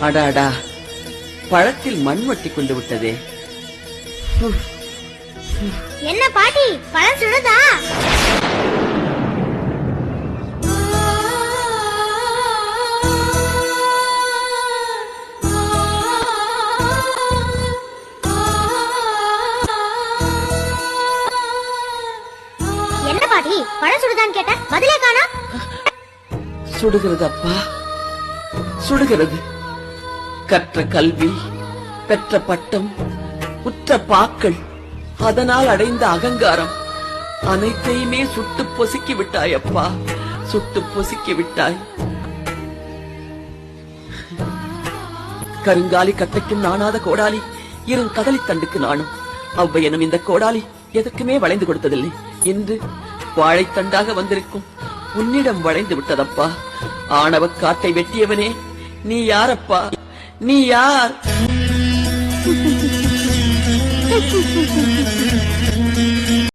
அடாடா. பழத்தில் மண் ஒட்டி கொண்டு விட்டதே. என்ன பாட்டி? பழம் சுடுதா? என்ன பாட்டி? பழம் சுடுதான்னு கேட்ட? பதிலே காணா சுடுகிறது அப்பா சுடுகிறது. கற்ற கல்வி பெற்ற பட்டம் உற்ற பாக்கள் அதனால் அடைந்த அகங்காரம் அனைத்தையுமே சுட்டு பொசுக்கி விட்டாய் அப்பா சுட்டு பொசுக்கி விட்டாய். கருங்காலி கட்டைக்கும் நாணாத கோடாலி இரும் கதலி தண்டுக்கு நானும் அவ்வையனும் இந்த கோடாலி எதற்குமே வளைந்து கொடுத்ததில்லை. இன்று வாழைத்தண்டாக வந்திருக்கும் உன்னிடம் வளைந்து விட்டதப்பா. ஆணவ காட்டை வெட்டியவனே நீ யாரப்பா? நீ யார்?